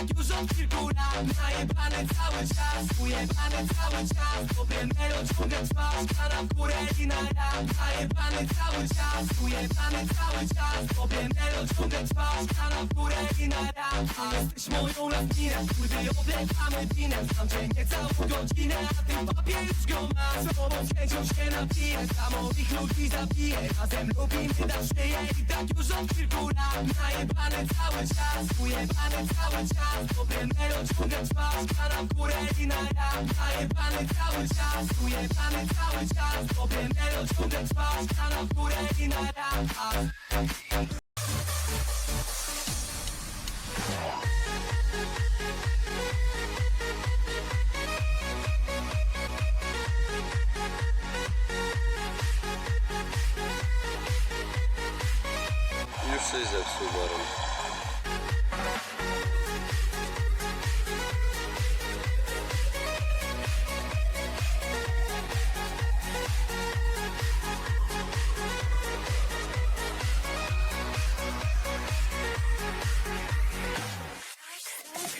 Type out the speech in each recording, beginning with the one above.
Już od kilku lat najebany cały czas. Ujebany cały czas Tobie melo ciągle trwa Spada w górę i na rap Najebany cały czas. Ujebany cały czas Tobie melo ciągle trwa Spada w górę i na rap A jesteś moją latinę Kurwy oblekamy winę Znam cię nie całą godzinę. A ty w papie już go masz Z tobą chęcią się napiję Samowych ludzi zabiję Razem lubimy na szyję I tak już od kilku lat Najebany cały czas. Ujebany cały czas Tobie melo ciągle trwa Spada w górę i na rap Najebany cały czas Ujebany cały czas Tobie melo ciągle trwa Spada w górę i na rap A Już coś zepsuł Baron.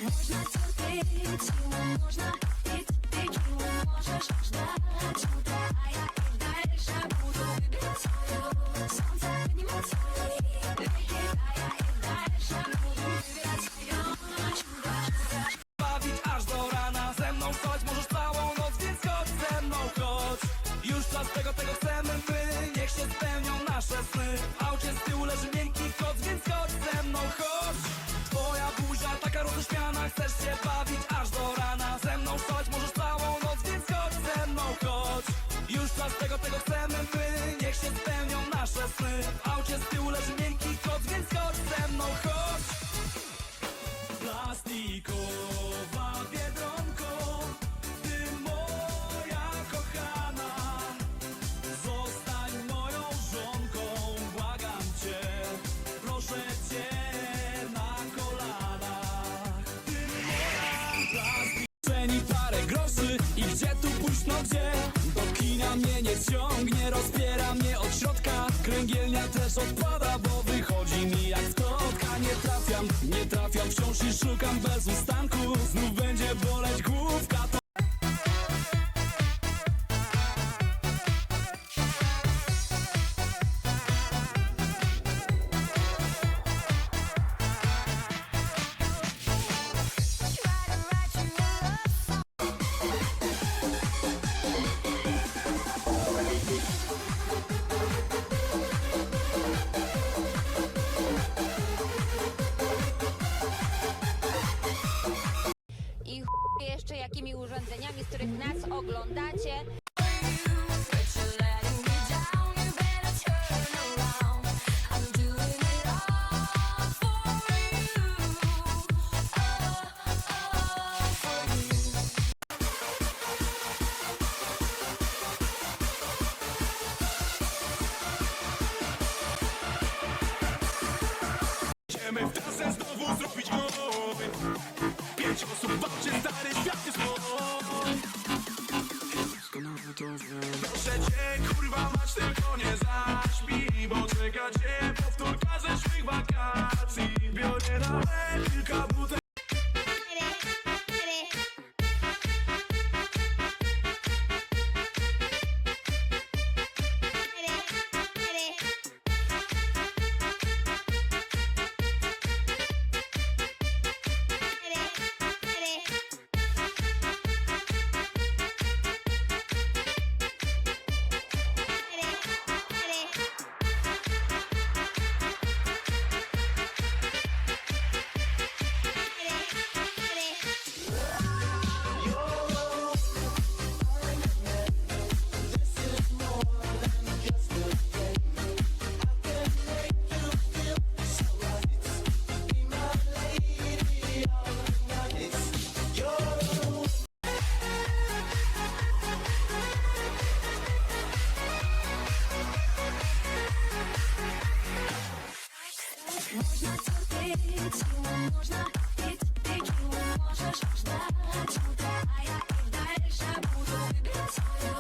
Można to pić, siłą można pić, siłą możesz a ja i co i bawić aż do rana Ze mną chodź, możesz noc, więc chodź ze mną, chodź. Już czas tego, tego chcemy my Niech się spełnią nasze sny. W aucie z tyłu leży miękki koc, więc chodź ze mną, chodź taka roześmiana Chcesz się bawić aż do rana. Ze mną chodź, możesz całą noc, więc chodź ze mną, chodź. Już czas tego, tego chcemy my ciągnie, rozbiera mnie od środka you Oh, oh, for you Idziemy w trasę znowu zrobić gol Pięć osób walczy, kurwa mać, tylko nie zaśpij Можешь ждать, а я и дальше буду любить свою